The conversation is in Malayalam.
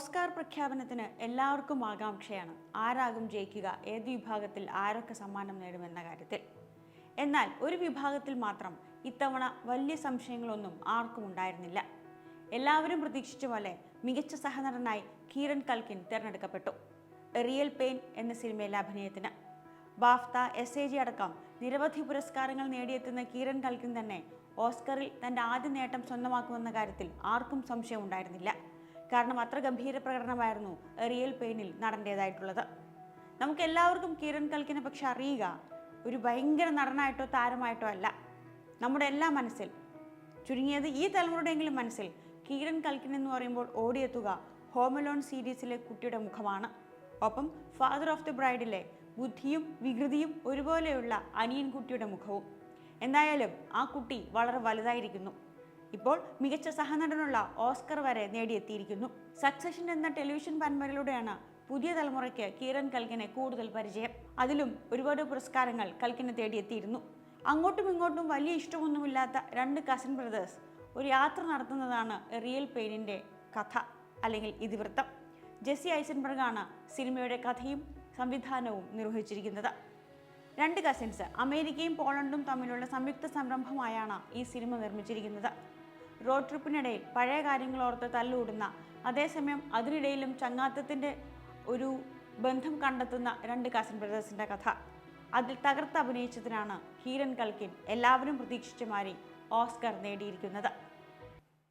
ഓസ്കാർ പ്രഖ്യാപനത്തിന് എല്ലാവർക്കും ആകാംക്ഷയാണ്. ആരാകും ജയിക്കുക? ഏത് വിഭാഗത്തിൽ ആരൊക്കെ സമ്മാനം നേടുമെന്ന കാര്യത്തിൽ. എന്നാൽ ഒരു വിഭാഗത്തിൽ മാത്രം ഇത്തവണ വലിയ സംശയങ്ങളൊന്നും ആർക്കും ഉണ്ടായിരുന്നില്ല. എല്ലാവരും പ്രതീക്ഷിച്ച പോലെ മികച്ച സഹനടനായി കീരൻ കൽക്കിൻ തിരഞ്ഞെടുക്കപ്പെട്ടു. റിയൽ പെയിൻ എന്ന സിനിമയിലെ അഭിനയത്തിന്. ബാഫ്ത എസ് എ ജി അടക്കം നിരവധി പുരസ്കാരങ്ങൾ നേടിയെത്തുന്ന കീരൻ കൽക്കിൻ തന്നെ ഓസ്കറിൽ തന്റെ ആദ്യ നേട്ടം സ്വന്തമാക്കുമെന്ന കാര്യത്തിൽ ആർക്കും സംശയമുണ്ടായിരുന്നില്ല കാരണം അത്ര ഗംഭീര പ്രകടനമായിരുന്നു റിയൽ പെയിനിൽ നടന്റേതായിട്ടുള്ളത് നമുക്ക് എല്ലാവർക്കും കിരൺ കൽക്കിനെ പക്ഷെ അറിയുക ഒരു ഭയങ്കര നടനായിട്ടോ താരമായിട്ടോ അല്ല. നമ്മുടെ എല്ലാ മനസ്സിൽ ചുരുങ്ങിയത് ഈ തലമുറയുടെയെങ്കിലും മനസ്സിൽ കിരൺ കൽക്കിൻ എന്ന് പറയുമ്പോൾ ഓടിയെത്തുക ഹോമലോൺ സീരീസിലെ കുട്ടിയുടെ മുഖമാണ്. ഒപ്പം ഫാദർ ഓഫ് ദി ബ്രൈഡിലെ ബുദ്ധിയും വികൃതിയും ഒരുപോലെയുള്ള അനിയൻ കുട്ടിയുടെ മുഖവും. എന്തായാലും ആ കുട്ടി വളരെ വലുതായിരിക്കുന്നു. ഇപ്പോൾ മികച്ച സഹനടനുള്ള ഓസ്കർ വരെ നേടിയെത്തിയിരിക്കുന്നു. സക്സഷൻ എന്ന ടെലിവിഷൻ പരമ്പരയിലൂടെയാണ് പുതിയ തലമുറയ്ക്ക് കീരൻ കൽക്കിനെ കൂടുതൽ പരിചയം. അതിലും ഒരുപാട് പുരസ്കാരങ്ങൾ കൽക്കിനെ തേടിയെത്തിയിരുന്നു. അങ്ങോട്ടും ഇങ്ങോട്ടും വലിയ ഇഷ്ടമൊന്നുമില്ലാത്ത രണ്ട് കസിൻ ബ്രദേഴ്സ് ഒരു യാത്ര നടത്തുന്നതാണ് റിയൽ പെയിനിന്റെ കഥ അല്ലെങ്കിൽ ഇതിവൃത്തം. ജെസ്സി ഐസൻബർഗാണ് സിനിമയുടെ കഥയും സംവിധാനവും നിർവഹിച്ചിരിക്കുന്നത്. രണ്ട് കസിൻസ് അമേരിക്കയും പോളണ്ടും തമ്മിലുള്ള സംയുക്ത സംരംഭമായാണ് ഈ സിനിമ നിർമ്മിച്ചിരിക്കുന്നത്. റോഡ് ട്രിപ്പിനിടയിൽ പഴയ കാര്യങ്ങൾ ഓർത്ത് തല്ലുകൂടുന്ന അതേസമയം അതിനിടയിലും ചങ്ങാത്തത്തിന്റെ ഒരു ബന്ധം കണ്ടെത്തുന്ന രണ്ട് കസിൻ ബ്രദേഴ്സിന്റെ കഥ. അതിൽ തകർത്ത് അഭിനയിച്ചതിനാണ് ഹീരൻ കൽക്കിൻ എല്ലാവരും പ്രതീക്ഷിച്ച മാതിരി ഓസ്കർ നേടിയിരിക്കുന്നത്.